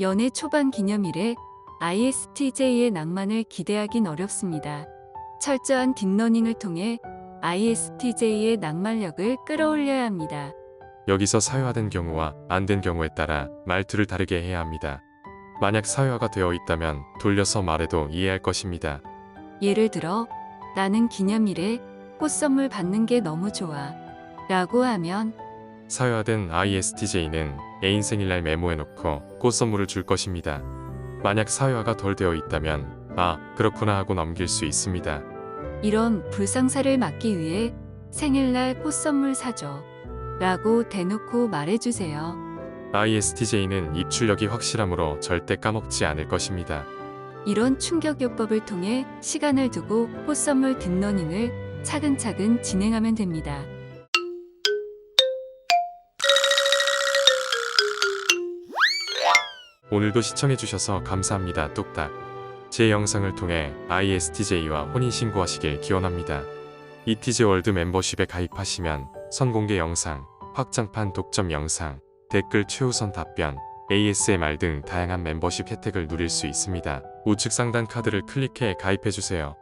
연애 초반 기념일에 ISTJ의 낭만을 기대하긴 어렵습니다. 철저한 딥러닝을 통해 ISTJ의 낭만력을 끌어올려야 합니다. 여기서 사회화된 경우와 안 된 경우에 따라 말투를 다르게 해야 합니다. 만약 사회화가 되어 있다면 돌려서 말해도 이해할 것입니다. 예를 들어, 나는 기념일에 꽃 선물 받는 게 너무 좋아. 라고 하면, 사회화된 ISTJ는 애인 생일날 메모해놓고 꽃 선물을 줄 것입니다. 만약 사회화가 덜 되어 있다면 아 그렇구나 하고 넘길 수 있습니다. 이런 불상사를 막기 위해 생일날 꽃 선물 사줘. 라고 대놓고 말해주세요. ISTJ는 입출력이 확실하므로 절대 까먹지 않을 것입니다. 이런 충격요법을 통해 시간을 두고 꽃 선물 딥러닝을 차근차근 진행하면 됩니다. 오늘도 시청해주셔서 감사합니다. 뚝딱. 제 영상을 통해 ISTJ와 혼인신고하시길 기원합니다. ETJ 월드 멤버십에 가입하시면 선공개 영상, 확장판 독점 영상, 댓글 최우선 답변, ASMR 등 다양한 멤버십 혜택을 누릴 수 있습니다. 우측 상단 카드를 클릭해 가입해주세요.